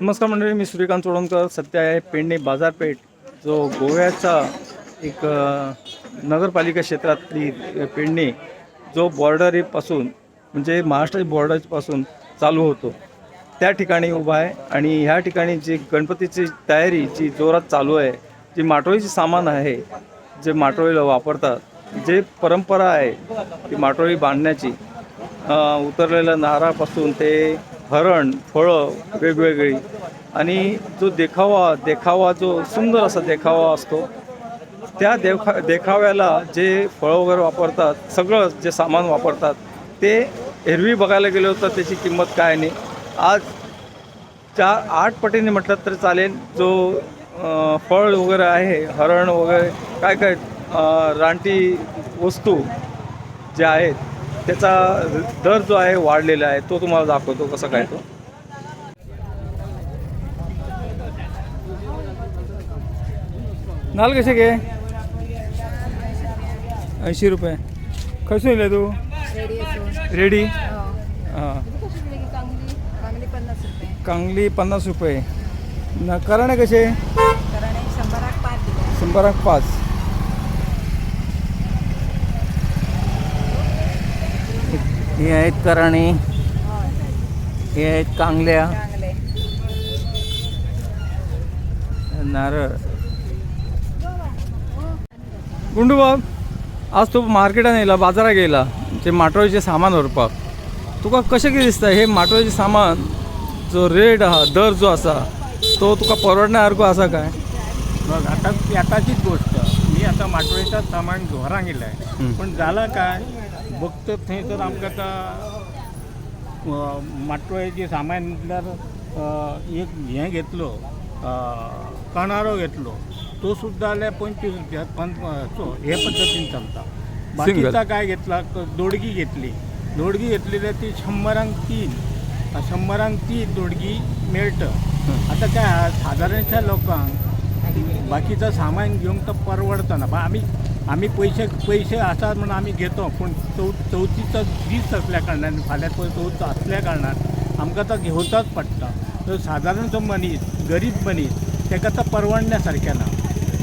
नमस्कार मंडळी मी सूर्यकांत चोडणकर सध्या आहे पेडणे बाजारपेठ जो गोव्याचा एक नगरपालिका क्षेत्रातली अ, पेडणे जो बॉर्डरीपासून म्हणजे महाराष्ट्राच्या बॉर्डरपासून चालू होतो. त्या ठिकाणी उभा आहे आणि ह्या ठिकाणी जी गणपतीची तयारी जी जोरात चालू आहे जी माटोळीची सामान आहे जे माटोळीला वापरतात जे परंपरा आहे ती माटोळी बांधण्याची उतरलेल्या नारापासून ते हरण फळं वेगवेगळी. आणि जो देखावा देखावा जो सुंदर असा देखावा असतो त्या देखा देखाव्याला जे फळं वगैरे वापरतात सगळं जे सामान वापरतात ते एरवी बघायला गेलो तर त्याची किंमत काय नाही. आज चार आठ पटीने म्हटलं तर चालेल जो फळ वगैरे आहे हरण वगैरे काय काय रानटी वस्तू ज्या आहेत त्याचा दर जो आहे वाढलेला आहे तो तुम्हाला दाखवतो कसं काय तो? नाल कसे घे ऐंशी रुपये. खसून येले तू? रेडी हो. हां. कांगली पन्नास रुपये. कांगली पन्नास रुपये. न कराणे कसे? शंभराक पाच दिले शंभराक पाच हे आहेत कराणे. हे आहेत कांगल्या. नारळ. गुंडूबाब आज तू मार्केटान येयला बाजारात गेला जे माटोळीचे सामान व्हरपाक तुका कशें कितें दिसता? हे माटोळीचे सामान जो रेट आहा दर जो आसा तो तुका परवडण्या सारको आसा काय? बघ आता ती आताचीच गोष्ट. मी आता माटोळीचं सामान घरां गेलं आहे. पण झालं काय? बघतो थंय तर आमकां आतां माटोळेचे सामान म्हटल्यार एक हें घेतलो कणारो घेतलो. तो सुद्दां जाल्यार पंचवीस रुपया हे पद्दतीन चलता. बाकीचा काय घेतला दोडगी घेतली. दोडगी घेतली जाल्यार ती शंभरांक तीन. आ शंभरांक तीन दोडगी मेळटा आता काय सादारणच्या लोकांक बाकीचं सामान घेऊन तर परवडतं ना. आम्ही आम्ही पैसे पैसे असतात म्हणून आम्ही घेतो पण चौ चौथीचा दीस असल्या कारणान फाल्यां पळय चौथ असल्या कारणान आमकां तो घेवचाच पडटा तर सादारण जो मनीस गरीब मनीस ताका तर परवडण्यासारखें ना.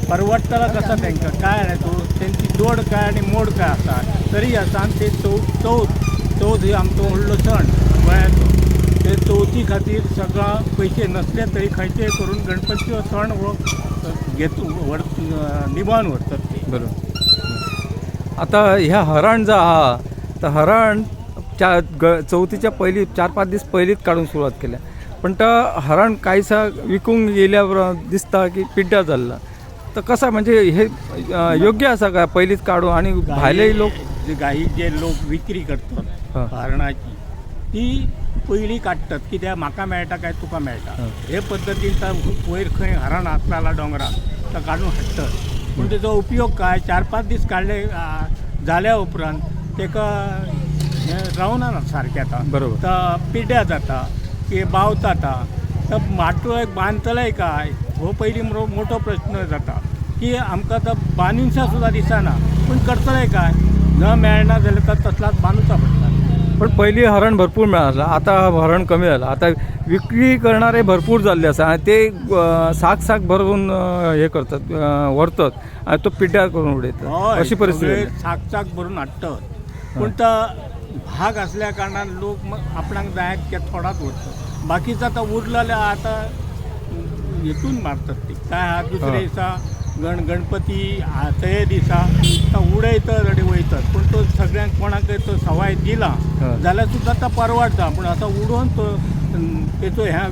परवडटला कसो तांकां काय नाही तो तेंची दोड काय आनी मोड काय आसा तरी आसा आनी ते चवथ चौथ चवथ ही आमचो व्हडलो सण गोंयांचो ते चवथी खातीर सगळं पयशे नसले तरी खंयचेय करून गणपती हो सण हो घेत व्हर निभावन व्हरतात ते. बरोबर. आता ह्या हरण जो आहा तर हरण च्या ग चवथीच्या पयली चार पाच दीस पयलींच काडून सुरवात केल्या. पण तो हरण कांयसा विकूंक गेल्या बरोबर दिसता की पिड्ड्यार जाल्ला तर कसा म्हणजे हे योग्य आसा काय पयलींच काडून आणि भायलेय लोक? जे गाई जे लोक विक्री हा. करतात हरणाची ती पयली काडटात कित्याक म्हाका मेळटा काय तुका मेळटा हा. हे पद्दतीन तर वयर खंय हरण आसताला डोंगराक तो काडून हाडटात पूण तेजो उपयोग काय चार पांच दीस काडले आ, जाल्या उपरांत तेका रावना ना सारकें आतां. बरोबर. तर पिड्ड्या जाता की बावता तर माटोळेक बांदतलेय काय हो पयलीं मोठो प्रश्न जाता. की आमकां तो बांदिनशा सुद्दां दिसना पूण करतले काय? न मेळना जाल्यार तो तसलाच बांदूचा पडटा पण पहिली हरण भरपूर मिळालं. आता हरण कमी झालं. आता विक्री करणारे भरपूर झाले असा आणि ते साक भरवून अ, हे करतात अ, व्हरतात आणि तो पिड्ड्यार करून उडयतात अशी परिस्थिती. चाक चाक भरून हाडटात पूण तो भाग असल्या कारणान लोक मग आपणाक जाय ते थोडाच उरतात. बाकीचा आता उरलो जाल्यार आतां हेतून मारतात ते. काय हा दुसऱ्या हा. दिसा गण गणपती ते दिसा तो उडयतात आनी वयतात. पूण तो सगळ्यांक कोणाक तो सवाय दिला. जाल्यार सुद्दां तो परवडटा पूण आतां उडोवन तो तेचो ह्या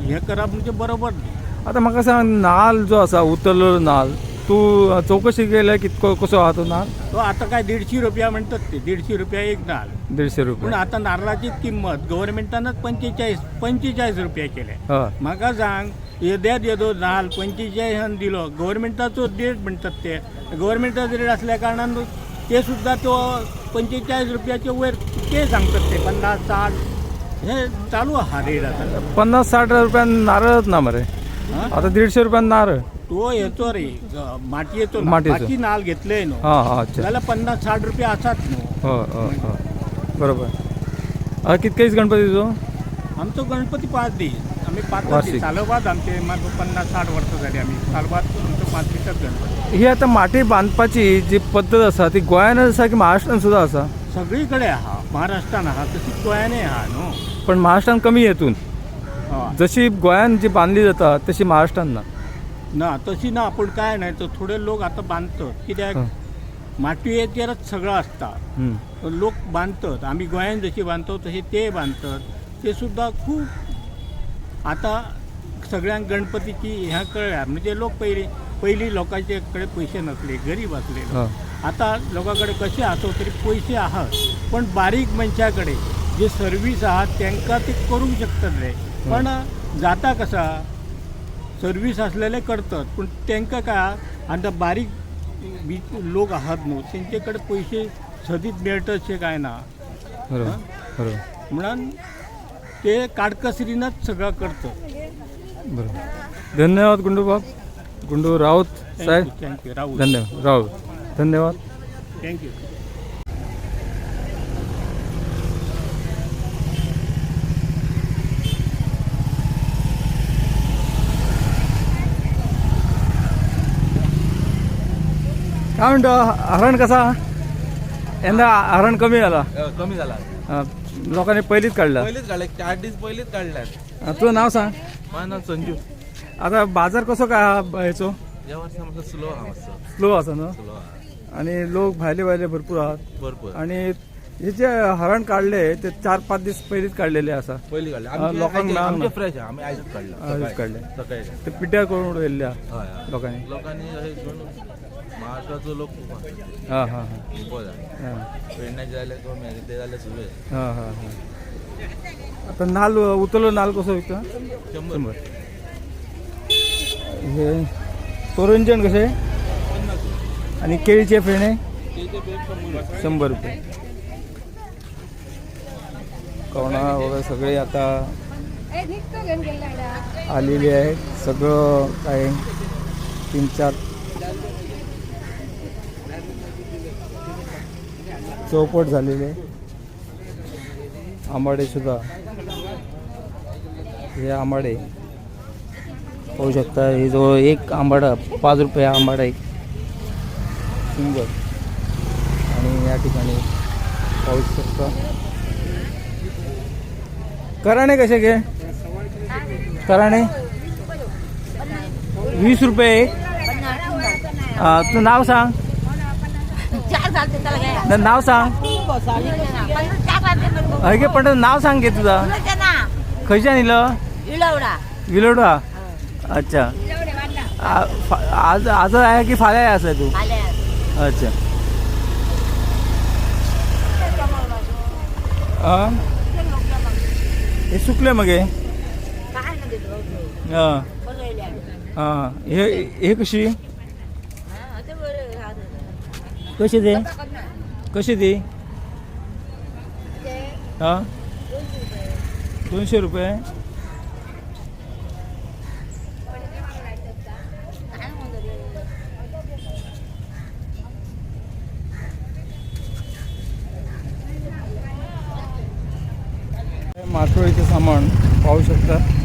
हें करप म्हणजे बरोबर न्ही. आता म्हाका सांग नाल जो आसा उतरलेलो नाल तूं चौकशी केल्या कितको कसो आहा तो नाल? तो आता काय दीडशे रुपया म्हणतात ते. दीडशे रुपया एक नाल. दीडशे पूण रुपये आता नारळाची किंमत गव्हर्मेंटानच पंचेचाळीस पंचेचाळीस रुपया केल्या. म्हाका सांग येद्यात येदो नाल पंचेचाळीसान दिलो गव्हर्मेंटाचो रेट म्हणटात ते. गव्हर्मेंटाचो रेट असल्या कारणान ते सुद्दां तो पंचेचाळीस रुपयाचे वयर ते सांगतात ते. पन्नास साठ हे चालू आहा रेट आता. पन्नास साठ रुपयान नारळच ना मरे. हा? आता दीडशे रुपयान नारळ. तो येतो रे. मातयेचो नाल. मातयेचो. बाकी नाल घेतले न्हू हां हां अच्छा. जाल्यार पन्नास साठ रुपया आसात न्हू हय हय हय बरोबर. आता कितके दीस गणपतीचो? आमचो गणपती पाच दीस आम्ही पाच वार्षिक. वर्षी सालोबाद आमचे मग पन्नास साठ वर्ष झाली आम्ही. सालबाद आमचं पाच लिटर ही आता माटी बांधपाची जी पद्धत आसा ती गोंयान आसा की महाराष्ट्रान सुद्धा आसा सगळीकडे आहा महाराष्ट्रान आहा तशी गोंयानय आहा न्हू पण महाराष्ट्रान कमी हेतून हय. जशी गोंयान जी बांधली जाता तशी महाराष्ट्रान ना. ना तशी ना पूण काय नाही तर थोडे लोक आता बांधतात. कित्याक? हं. मातयेचेरच सगळं असता हम्म. लोक बांधतात. आम्ही गोंयान जशी बांधतो तसे ते बांधतात. ते सुद्धा खूप आता सगळ्यांक गणपतीची ह्या कळल्या म्हणजे लोक पहिले पहिली लोकांचे कडे पैसे नसले गरीब असले. आता लोकांकडे कसे असो तरी पैसे आहात. पण बारीक मनशाकडे जे सर्वीस आहात त्यांना ते करूंक शकतात रे. पण जाता कसा? सर्वीस असलेले करतात पण त्यांना काय आता बारीक बी लोक आहात न्हू त्यांच्याकडे पैसे सदीत मेळटचे काय ना? म्हणून ते काडकसरीनच सगळं करतात बरोबर धन्यवाद गुंडू बाब Gundu Raut Saheb. Thank you thank you Rahul धन्यवाद. राऊत. धन्यवाद. थँक्यू काय म्हणतो? हरण कसा? यंदा हरण कमी झाला. अ, कमी झाला. लोकांनी पहिलीच काढला. पहिलेच काढले. चार दिवस पहिलेच काढल्यात. हा, तुझं नाव सांग. माझं नाव संजू. आता बाजार कसो काय हा ब- ह्याचो या वर्षी आमचं स्लो हा स्लो असा ना? स्लो हा. आणि लोक भायले भायले भरपूर आहात. भरपूर. आणि हे जे हरण काढले ते चार पाच दिवस पहिलीच काढलेले असा पहिली काढले. आमचे लोकांना आमचे- मिळालं आमचे ना. फ्रेश आम्ही काढले. आजच सकाळी. काढले. सकाळी. ते पिट्या करून उडवलेल्या हय, हय. लोकांनी. लोकांनी हे घेऊन महाराष्ट्राचो लोक खूप. हा हा हा. खूपच आहे. हा. पेडण्याचे कमी आहे ते झाले सुरू आहे हा हा हा. आता नाल उतरलो नाल कसो विकता? शंभर. शंभर. हे तोरंजन कसे? आणि केळीचे फेणे? शंभर रुपये. कवणा वगैरे सगळे आता आलेले आहेत. सगळं काय तीन चार चौपट झालेले. आहे. आंबाडे सुद्धा. हे आंबाडे. पाहू शकता हे जवळ एक आंबाडा पाच रुपये आंबाडा एक. सुंदर. आणि या ठिकाणी पाहू शकता. कराणे कसे घे कराणे? वीस रुपये एक. तुझं नाव सांग. घ्या. न- नाव सांग. झालते अगे पण नाव सांग घे तुझा. खयच्या निलं इळवडा विलोडा अच्छा. आ- फा- आज आज आहे की फाल्या आहे असं तू? आल्या अच्छा. हा हे सुकले मग हे? काय देतो हा. बघायला. हा. हे हे कशी. कशी ते? कशी ती? हा? दोनशे रुपये? मासोळीचं सामान पाहू शकता.